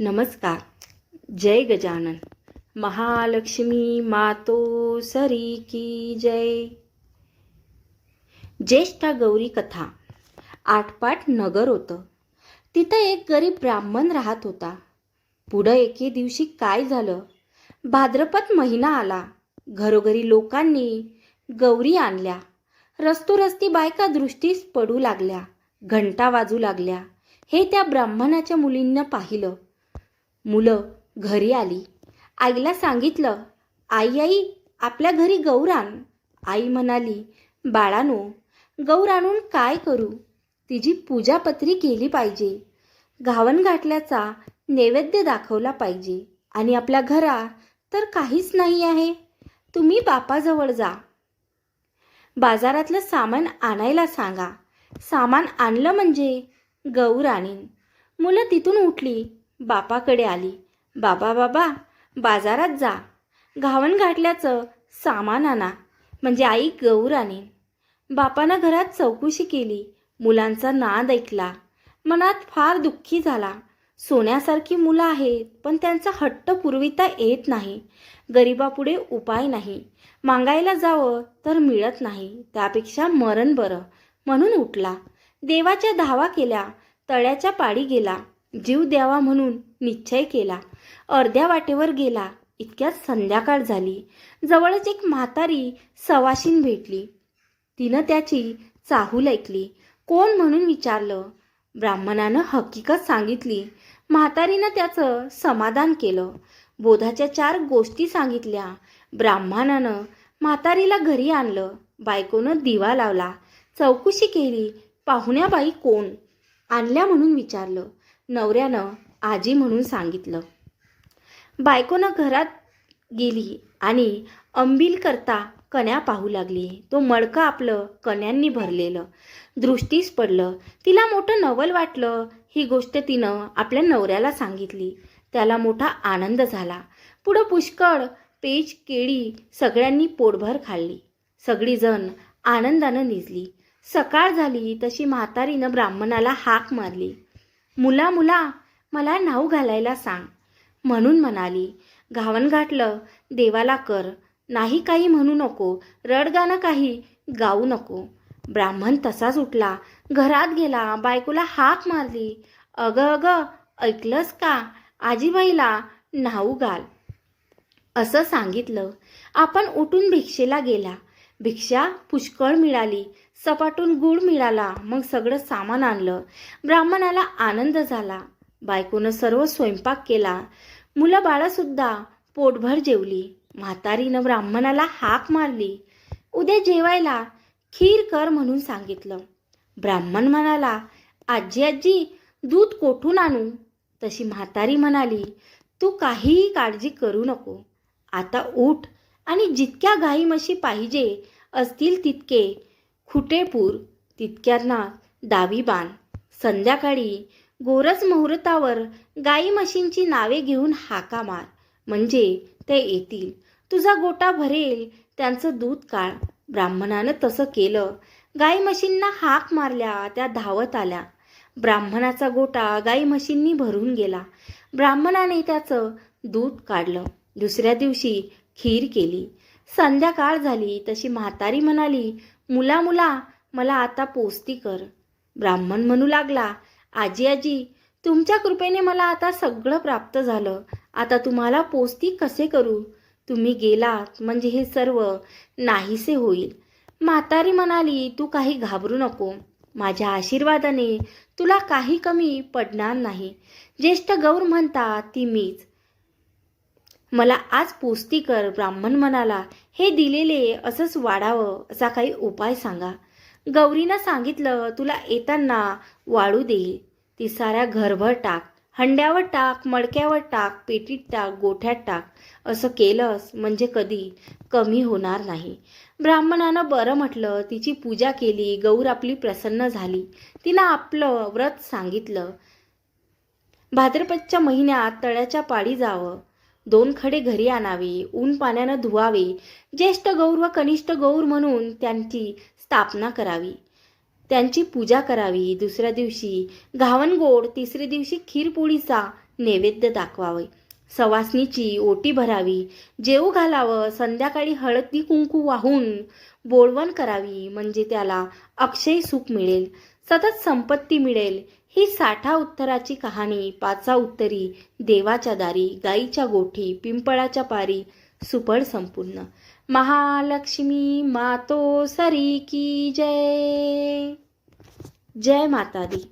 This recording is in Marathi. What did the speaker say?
नमस्कार. जय गजानन. महालक्ष्मी मातो सरी की जय. ज्येष्ठा गौरी कथा. आठपाठ नगर होतं. तिथं एक गरीब ब्राह्मण राहत होता. पुढं एके दिवशी काय झालं? भाद्रपद महिना आला. घरोघरी लोकांनी गौरी आणल्या. रस्तोरस्ती बायका दृष्टीस पडू लागल्या. घंटा वाजू लागल्या. हे त्या ब्राह्मणाच्या मुलींना पाहिलं. मुलं घरी आली. आईला सांगितलं आई आई आपल्या घरी गौर आण. आई म्हणाली बाळानो गौर आणून काय करू? तिची पूजापत्री केली पाहिजे. घावन घातल्याचा नैवेद्य दाखवला पाहिजे. आणि आपल्या घरा तर काहीच नाही आहे. तुम्ही बापाजवळ जा. बाजारातलं सामान आणायला सांगा. सामान आणलं म्हणजे गौर आणीन. मुलं तिथून उठली. बापाकडे आली. बाबा बाबा बाजारात जा. घावन घाटल्याचं सामान आणा. म्हणजे आई गौर आणेन. बापानं घरात चौकशी केली. मुलांचा नाद ऐकला. मनात फार दुःखी झाला. सोन्यासारखी मुलं आहेत पण त्यांचा हट्ट पुरविता येत नाही. गरिबापुढे उपाय नाही. मागायला जावं तर मिळत नाही. त्यापेक्षा मरण बरं म्हणून उठला. देवाच्या धावा केल्या. तळ्याच्या पाडी गेला. जीव द्यावा म्हणून निश्चय केला. अर्ध्या वाटेवर गेला. इतक्यात संध्याकाळ झाली. जवळच एक म्हातारी सवाशीन भेटली. तिनं त्याची चाहूल ऐकली. कोण म्हणून विचारलं? ब्राह्मणानं हकीकत सांगितली. म्हातारीनं त्याचं समाधान केलं. बोधाच्या चार गोष्टी सांगितल्या. ब्राह्मणानं म्हातारीला घरी आणलं. बायकोनं दिवा लावला. चौकशी केली. पाहुण्याबाई कोण? आणल्या म्हणून विचारलं. नवऱ्यानं आजी म्हणून सांगितलं. बायकोनं घरात गेली आणि अंबिल करता कण्या पाहू लागली. तो मडकं आपलं कण्यांनी भरलेलं. दृष्टीस पडलं. तिला मोठं नवल वाटलं. ही गोष्ट तिनं आपल्या नवऱ्याला सांगितली. त्याला मोठा आनंद झाला. पुढं पुष्कळ पेज केळी सगळ्यांनी पोटभर खाल्ली. सगळीजण आनंदानं निजली. सकाळ झाली तशी म्हातारीनं ब्राह्मणाला हाक मारली. मुला मुला मला नाव घालायला सांग. म्हणून म्हणाली घावन घातलं देवाला कर. नाही काही म्हणू नको रडगाणं काही गाऊ नको. ब्राह्मण तसाच उठला घरात गेला बायकोला हाक मारली. अगं अगं ऐकलंस का? आजीबाईला नाऊ घाल. असं सांगितलं. आपण उठून भिक्षेला गेला. भिक्षा पुष्कळ मिळाली. सपाटून गुळ मिळाला मग सगळं सामान आणलं. ब्राह्मणाला आनंद झाला. बायकोनं सर्व स्वयंपाक केला. मुलं बाळंसुद्धा पोटभर जेवली. म्हातारीनं ब्राह्मणाला हाक मारली. उद्या जेवायला खीर कर म्हणून सांगितलं. ब्राह्मण म्हणाला आजी आजी दूध कोठून आणू? तशी म्हातारी म्हणाली तू काहीही काळजी करू नको. आता उठ आणि जितक्या गाई म्हशी पाहिजे असतील तितके खुटेपूर तितक्यांना दावी बांध संध्याकाळी गोरज मुहूर्तावर गाई म्हशींची नावे घेऊन हाका मार. म्हणजे ते येतील. तुझा गोटा भरेल त्यांचं दूध काळ. ब्राह्मणानं तसं केलं. गाई म्हशींना हाक मारल्या त्या धावत आल्या. ब्राह्मणाचा गोटा गाई म्हशींनी भरून गेला. ब्राह्मणाने त्याचं दूध काढलं. दुसऱ्या दिवशी खीर केली. संध्याकाळ झाली तशी म्हातारी म्हणाली मुला मुला मला आता पोस्ती कर. ब्राह्मण म्हणू लागला आजी आजी तुमच्या कृपेने मला आता सगळं प्राप्त झालं. आता तुम्हाला पोस्ती कसे करू? तुम्ही गेलात म्हणजे हे सर्व नाहीसे होईल. म्हातारी म्हणाली तू काही घाबरू नको. माझ्या आशीर्वादाने तुला काही कमी पडणार नाही. ज्येष्ठ गौर म्हणतात ती मीच. मला आज पोस्ती कर ब्राह्मण म्हणाला हे दिलेले असंच वाढावं असा काही उपाय सांगा. गौरीनं सांगितलं तुला येताना वाळू देईल ती साऱ्या घरभर टाक. हंड्यावर टाक मडक्यावर टाक पेटीत टाक गोठ्यात टाक. असं केलंस म्हणजे कधी कमी होणार नाही. ब्राह्मणानं बरं म्हटलं तिची पूजा केली गौर आपली प्रसन्न झाली. तिनं आपलं व्रत सांगितलं. भाद्रपदच्या महिन्यात तळ्याच्या पाडी जावं. दोन खडे घरी आणावे ऊन पाण्यानं धुवावे ज्येष्ठ गौर व कनिष्ठ गौर म्हणून त्यांची स्थापना करावी. त्यांची पूजा करावी. दुसऱ्या दिवशी घावणगोड तिसऱ्या दिवशी खीरपोळीचा नैवेद्य दाखवावे. सवासनीची ओटी भरावी जेऊ घालावं संध्याकाळी हळदी कुंकू वाहून बोळवण करावी म्हणजे त्याला अक्षय सुख मिळेल सतत संपत्ती मिळेल. ही साठा उत्तराची कहाणी पाचा उत्तरी देवाच्या दारी गाईच्या गोठी पिंपळाच्या पारी सुपड संपूर्ण. महालक्ष्मी मातो सरी की जय. जय माता दी